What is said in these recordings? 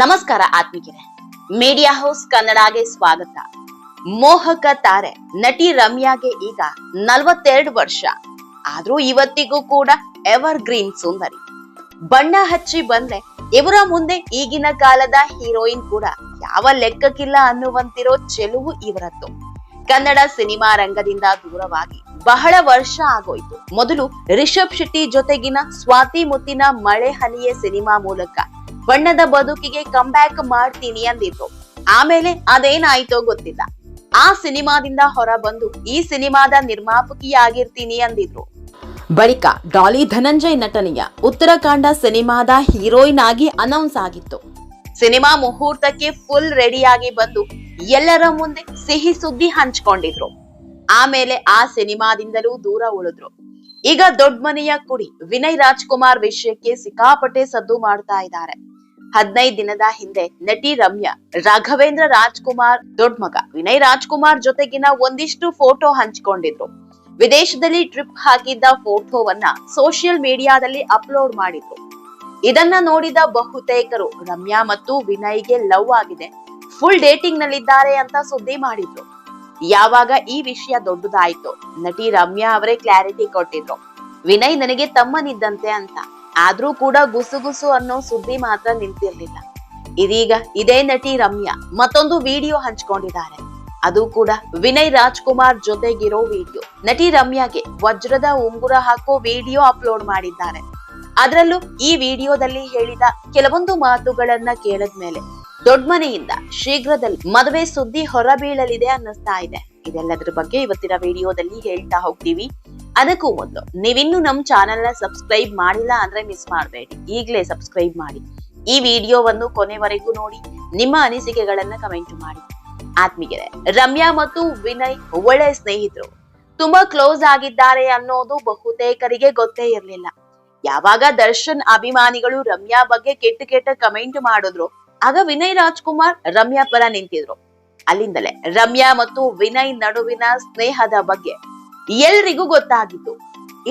ನಮಸ್ಕಾರ ಆತ್ಮಿಕರೆ media house ಕನ್ನಡಾಗೆ ಸ್ವಾಗತ. ಮೋಹಕ ತಾರೆ ನಟಿ ರಮ್ಯಾಗೆ ಈಗ ನಲ್ವತ್ತೆರಡು ವರ್ಷ. ಆದ್ರೂ ಇವತ್ತಿಗೂ ಕೂಡ ಎವರ್ ಗ್ರೀನ್ ಸುಂದರಿ. ಬಣ್ಣ ಹಚ್ಚಿ ಬಂದ್ರೆ ಇವರ ಮುಂದೆ ಈಗಿನ ಕಾಲದ ಹೀರೋಯಿನ್ ಕೂಡ ಯಾವ ಲೆಕ್ಕಕ್ಕಿಲ್ಲ ಅನ್ನುವಂತಿರೋ ಚೆಲುವು ಇವರದ್ದು. ಕನ್ನಡ ಸಿನಿಮಾ ರಂಗದಿಂದ ದೂರವಾಗಿ ಬಹಳ ವರ್ಷ ಆಗೋಯ್ತು. ಮೊದಲು ರಿಷಬ್ ಶೆಟ್ಟಿ ಜೊತೆಗಿನ ಸ್ವಾತಿ ಮುತ್ತಿನ ಮಳೆ ಹನಿಯ ಸಿನಿಮಾ ಮೂಲಕ ಬಣ್ಣದ ಬದುಕಿಗೆ ಕಂಬ್ಯಾಕ್ ಮಾಡ್ತೀನಿ ಅಂದಿದ್ರು ಆಮೇಲೆ ಅದೇನಾಯ್ತೋ ಗೊತ್ತಿಲ್ಲ. ಆ ಸಿನಿಮಾದಿಂದ ಹೊರ ಬಂದು ಈ ಸಿನಿಮಾದ ನಿರ್ಮಾಪಕಿಯಾಗಿರ್ತೀನಿ ಅಂದಿದ್ರು. ಬಳಿಕ ಡಾಲಿ ಧನಂಜಯ್ ನಟನೆಯ ಉತ್ತರಾಖಂಡ ಸಿನಿಮಾದ ಹೀರೋಯಿನ್ ಆಗಿ ಅನೌನ್ಸ್ ಆಗಿತ್ತು. ಸಿನಿಮಾ ಮುಹೂರ್ತಕ್ಕೆ ಫುಲ್ ರೆಡಿಯಾಗಿ ಬಂದು ಎಲ್ಲರ ಮುಂದೆ ಸಿಹಿ ಸುದ್ದಿ ಹಂಚ್ಕೊಂಡಿದ್ರು. ಆಮೇಲೆ ಆ ಸಿನಿಮಾದಿಂದಲೂ ದೂರ ಉಳಿದ್ರು. ಈಗ ದೊಡ್ಡ ಮನೆಯ ಕುಡಿ ವಿನಯ್ ರಾಜ್ಕುಮಾರ್ ವಿಷಯಕ್ಕೆ ಸಿಕ್ಕಾಪಟ್ಟೆ ಸದ್ದು ಮಾಡ್ತಾ ಇದ್ದಾರೆ. ಹದಿನೈದು ದಿನದ ಹಿಂದೆ ನಟಿ ರಮ್ಯಾ, ರಾಘವೇಂದ್ರ ರಾಜ್ಕುಮಾರ್ ದೊಡ್ಡ ಮಗ ವಿನಯ್ ರಾಜ್ಕುಮಾರ್ ಜೊತೆಗಿನ ಒಂದಿಷ್ಟು ಫೋಟೋ ಹಂಚಿಕೊಂಡಿದ್ರು. ವಿದೇಶದಲ್ಲಿ ಟ್ರಿಪ್ ಹಾಕಿದ್ದ ಫೋಟೋವನ್ನ ಸೋಷಿಯಲ್ ಮೀಡಿಯಾದಲ್ಲಿ ಅಪ್ಲೋಡ್ ಮಾಡಿದ್ರು. ಇದನ್ನ ನೋಡಿದ ಬಹುತೇಕರು ರಮ್ಯಾ ಮತ್ತು ವಿನಯ್ಗೆ ಲವ್ ಆಗಿದೆ. ಫುಲ್ ಡೇಟಿಂಗ್ ನಲ್ಲಿದ್ದಾರೆ ಅಂತ ಸುದ್ದಿ ಮಾಡಿದ್ರು. ಯಾವಾಗ ಈ ವಿಷಯ ದೊಡ್ಡದಾಯ್ತು, ನಟಿ ರಮ್ಯಾ ಅವರೇ ಕ್ಲಾರಿಟಿ ಕೊಟ್ಟಿದ್ರು. ವಿನಯ್ ನನಗೆ ತಮ್ಮನಿದ್ದಂತೆ ಅಂತ. ಆದ್ರೂ ಕೂಡ ಗುಸುಗುಸು ಅನ್ನೋ ಸುದ್ದಿ ಮಾತ್ರ ನಿಂತಿರ್ಲಿಲ್ಲ. ಇದೀಗ ಇದೇ ನಟಿ ರಮ್ಯಾ ಮತ್ತೊಂದು ವಿಡಿಯೋ ಹಂಚ್ಕೊಂಡಿದ್ದಾರೆ. ಅದು ಕೂಡ ವಿನಯ್ ರಾಜ್ಕುಮಾರ್ ಜೊತೆಗಿರೋ ವಿಡಿಯೋ. ನಟಿ ರಮ್ಯಾಗೆ ವಜ್ರದ ಉಂಗುರ ಹಾಕೋ ವಿಡಿಯೋ ಅಪ್ಲೋಡ್ ಮಾಡಿದ್ದಾರೆ. ಅದರಲ್ಲೂ ಈ ವಿಡಿಯೋದಲ್ಲಿ ಹೇಳಿದ ಕೆಲವೊಂದು ಮಾತುಗಳನ್ನ ಕೇಳದ್ಮೇಲೆ ದೊಡ್ಮನೆಯಿಂದ ಶೀಘ್ರದಲ್ಲಿ ಮದುವೆ ಸುದ್ದಿ ಹೊರಬೀಳಲಿದೆ ಅನ್ನಿಸ್ತಾ ಇದೆ. ಇದೆಲ್ಲದರ ಬಗ್ಗೆ ಇವತ್ತಿನ ವಿಡಿಯೋದಲ್ಲಿ ಹೇಳ್ತಾ ಹೋಗ್ತೀವಿ. ಅದಕ್ಕೂ ಮೊದಲು ನೀವಿನ್ನು ನಮ್ಮ ಚಾನೆಲ್ನ ಸಬ್ಸ್ಕ್ರೈಬ್ ಮಾಡಿಲ್ಲ ಅಂದ್ರೆ ಮಿಸ್ ಮಾಡಬೇಡಿ. ಈಗಲೇ ಸಬ್ಸ್ಕ್ರೈಬ್ ಮಾಡಿ. ಈ ವಿಡಿಯೋವನ್ನು ಕೊನೆವರೆಗೂ ನೋಡಿ. ನಿಮ್ಮ ಅನಿಸಿಕೆಗಳನ್ನ ಕಮೆಂಟ್ ಮಾಡಿ. ಆತ್ಮೀಯರೇ, ರಮ್ಯಾ ಮತ್ತು ವಿನಯ್ ಒಳ್ಳೆ ಸ್ನೇಹಿತರು. ತುಂಬಾ ಕ್ಲೋಸ್ ಆಗಿದ್ದಾರೆ ಅನ್ನೋದು ಬಹುತೇಕರಿಗೆ ಗೊತ್ತೇ ಇರಲಿಲ್ಲ. ಯಾವಾಗ ದರ್ಶನ್ ಅಭಿಮಾನಿಗಳು ರಮ್ಯಾ ಬಗ್ಗೆ ಕೆಟ್ಟ ಕೆಟ್ಟ ಕಮೆಂಟ್ ಮಾಡಿದ್ರು ಆಗ ವಿನಯ್ ರಾಜ್ಕುಮಾರ್ ರಮ್ಯಾ ಪರ ನಿಂತಿದ್ರು. ಅಲ್ಲಿಂದಲೇ ರಮ್ಯಾ ಮತ್ತು ವಿನಯ್ ನಡುವಿನ ಸ್ನೇಹದ ಬಗ್ಗೆ ಎಲ್ರಿಗೂ ಗೊತ್ತಾಗಿತ್ತು.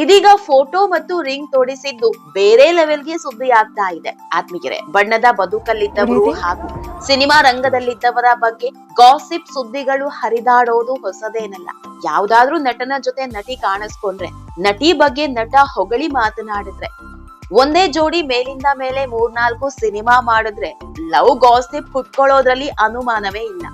ಇದೀಗ ಫೋಟೋ ಮತ್ತು ರಿಂಗ್ ತೋಡಿಸಿದ್ದು ಬೇರೆ ಲೆವೆಲ್ಗೆ ಸುದ್ದಿ ಆಗ್ತಾ ಇದೆ. ಆತ್ಮೀಯರೇ ಬಣ್ಣದ ಬದುಕಲ್ಲಿದ್ದವರು ಹಾಗೂ ಸಿನಿಮಾ ರಂಗದಲ್ಲಿದ್ದವರ ಬಗ್ಗೆ ಗಾಸಿಪ್ ಸುದ್ದಿಗಳು ಹರಿದಾಡೋದು ಹೊಸದೇನಲ್ಲ. ಯಾವ್ದಾದ್ರೂ ನಟನ ಜೊತೆ ನಟಿ ಕಾಣಿಸ್ಕೊಂಡ್ರೆ ನಟಿ ಬಗ್ಗೆ ನಟ ಹೊಗಳಿ ಮಾತನಾಡಿದ್ರೆ ಒಂದೇ ಜೋಡಿ ಮೇಲಿಂದ ಮೇಲೆ ಮೂರ್ನಾಲ್ಕು ಸಿನಿಮಾ ಮಾಡಿದ್ರೆ ಲವ್ ಗಾಸಿಪ್ ಕುಟ್ಕೊಳ್ಳೋದ್ರಲ್ಲಿ ಅನುಮಾನವೇ ಇಲ್ಲ.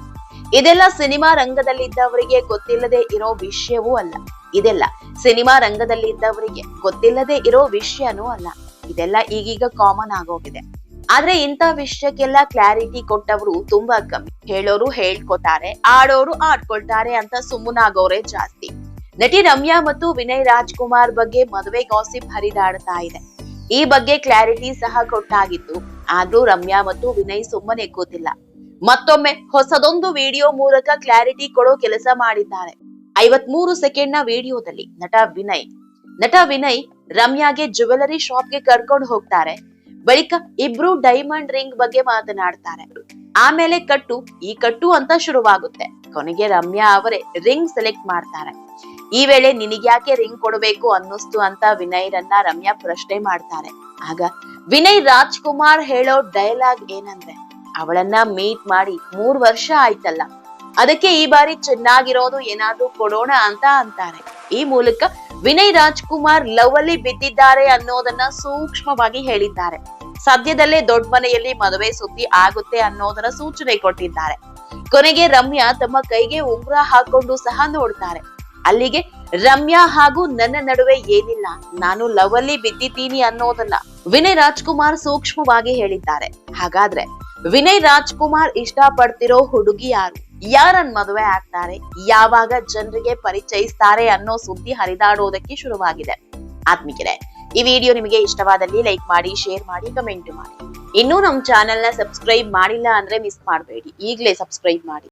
ಇದೆಲ್ಲ ಸಿನಿಮಾ ರಂಗದಲ್ಲಿದ್ದವರಿಗೆ ಗೊತ್ತಿಲ್ಲದೆ ಇರೋ ವಿಷಯವೂ ಅಲ್ಲ. ಇದೆಲ್ಲ ಸಿನಿಮಾ ರಂಗದಲ್ಲಿದ್ದವರಿಗೆ ಗೊತ್ತಿಲ್ಲದೆ ಇರೋ ವಿಷಯನೂ ಅಲ್ಲ. ಇದೆಲ್ಲ ಈಗೀಗ ಕಾಮನ್ ಆಗೋಗಿದೆ. ಆದ್ರೆ ಇಂಥ ವಿಷಯಕ್ಕೆಲ್ಲ ಕ್ಲಾರಿಟಿ ಕೊಟ್ಟವರು ತುಂಬಾ ಕಮ್ಮಿ. ಹೇಳೋರು ಹೇಳ್ಕೊತಾರೆ, ಆಡೋರು ಆಡ್ಕೊಳ್ತಾರೆ ಅಂತ ಸುಮ್ಮನಾಗೋರೇ ಜಾಸ್ತಿ. ನಟಿ ರಮ್ಯಾ ಮತ್ತು ವಿನಯ್ ರಾಜ್ಕುಮಾರ್ ಬಗ್ಗೆ ಮದುವೆ ಗಾಸಿಪ್ ಹರಿದಾಡ್ತಾ ಇದೆ. ಈ ಬಗ್ಗೆ ಕ್ಲಾರಿಟಿ ಸಹ ಕೊಟ್ಟಾಗಿತ್ತು. ಆದ್ರೂ ರಮ್ಯಾ ಮತ್ತು ವಿನಯ್ ಸುಮ್ಮನೆ ಕೂತಿಲ್ಲ. ಮತ್ತೊಮ್ಮೆ ಹೊಸದೊಂದು ವಿಡಿಯೋ ಮೂಲಕ ಕ್ಲಾರಿಟಿ ಕೊಡೋ ಕೆಲಸ ಮಾಡಿದ್ದಾರೆ. ಐವತ್ಮೂರು ಸೆಕೆಂಡ್ನ ವಿಡಿಯೋದಲ್ಲಿ ನಟ ವಿನಯ್. ನಟ ವಿನಯ್ ರಮ್ಯಾಗೆ ಜ್ಯುವೆಲರಿ ಶಾಪ್ಗೆ ಕರ್ಕೊಂಡು ಹೋಗ್ತಾರೆ. ಬಳಿಕ ಇಬ್ರು ಡೈಮಂಡ್ ರಿಂಗ್ ಬಗ್ಗೆ ಮಾತನಾಡ್ತಾರೆ. ಆಮೇಲೆ ಕಟ್ಟು, ಈ ಕಟ್ಟು ಅಂತ ಶುರುವಾಗುತ್ತೆ. ಕೊನೆಗೆ ರಮ್ಯಾ ಅವರೇ ರಿಂಗ್ ಸೆಲೆಕ್ಟ್ ಮಾಡ್ತಾರೆ. ಈ ವೇಳೆ ನಿನಗ್ಯಾಕೆ ರಿಂಗ್ ಕೊಡಬೇಕು ಅನ್ನಿಸ್ತು ಅಂತ ವಿನಯ್ರನ್ನ ರಮ್ಯಾ ಪ್ರಶ್ನೆ ಮಾಡ್ತಾರೆ. ಆಗ ವಿನಯ್ ರಾಜ್ಕುಮಾರ್ ಹೇಳೋ ಡೈಲಾಗ್ ಏನಂದ್ರೆ, ಅವಳನ್ನ ಮೀಟ್ ಮಾಡಿ ಮೂರ್ ವರ್ಷ ಆಯ್ತಲ್ಲ, ಅದಕ್ಕೆ ಈ ಬಾರಿ ಚೆನ್ನಾಗಿರೋದು ಏನಾದ್ರೂ ಕೊಡೋಣ ಅಂತ ಅಂತಾರೆ. ಈ ಮೂಲಕ ವಿನಯ್ ರಾಜ್ಕುಮಾರ್ ಲವ್ ಅಲ್ಲಿ ಬಿದ್ದಿದ್ದಾರೆ ಅನ್ನೋದನ್ನ ಸೂಕ್ಷ್ಮವಾಗಿ ಹೇಳಿದ್ದಾರೆ. ಸದ್ಯದಲ್ಲೇ ದೊಡ್ಡ ಮನೆಯಲ್ಲಿ ಮದುವೆ ಸುದ್ದಿ ಆಗುತ್ತೆ ಅನ್ನೋದರ ಸೂಚನೆ ಕೊಟ್ಟಿದ್ದಾರೆ. ಕೊನೆಗೆ ರಮ್ಯಾ ತಮ್ಮ ಕೈಗೆ ಉಂಗುರ ಹಾಕೊಂಡು ಸಹ ನೋಡ್ತಾರೆ. ಅಲ್ಲಿಗೆ ರಮ್ಯಾ ಹಾಗೂ ನನ್ನ ನಡುವೆ ಏನಿಲ್ಲ. ನಾನು ಲವ್ ಅಲ್ಲಿ ಬಿದ್ದಿದ್ದೀನಿ ಅನ್ನೋದನ್ನ ವಿನಯ್ ರಾಜ್ಕುಮಾರ್ ಸೂಕ್ಷ್ಮವಾಗಿ ಹೇಳಿದ್ದಾರೆ. ಹಾಗಾದ್ರೆ ವಿನಯ್ ರಾಜ್ಕುಮಾರ್ ಇಷ್ಟ ಪಡ್ತಿರೋ ಹುಡುಗಿ ಯಾರು? ಯಾರನ್ ಮದುವೆ ಆಗ್ತಾರೆ? ಯಾವಾಗ ಜನರಿಗೆ ಪರಿಚಯಿಸ್ತಾರೆ ಅನ್ನೋ ಸುದ್ದಿ ಹರಿದಾಡೋದಕ್ಕೆ ಶುರುವಾಗಿದೆ. ಆತ್ಮಿಕರೇ, ಈ ವಿಡಿಯೋ ನಿಮಗೆ ಇಷ್ಟವಾದಲ್ಲಿ ಲೈಕ್ ಮಾಡಿ, ಶೇರ್ ಮಾಡಿ, ಕಮೆಂಟ್ ಮಾಡಿ. ಇನ್ನೂ ನಮ್ಮ ಚಾನೆಲ್ನ ಸಬ್ಸ್ಕ್ರೈಬ್ ಮಾಡಿಲ್ಲ ಅಂದ್ರೆ ಮಿಸ್ ಮಾಡಬೇಡಿ. ಈಗಲೇ ಸಬ್ಸ್ಕ್ರೈಬ್ ಮಾಡಿ.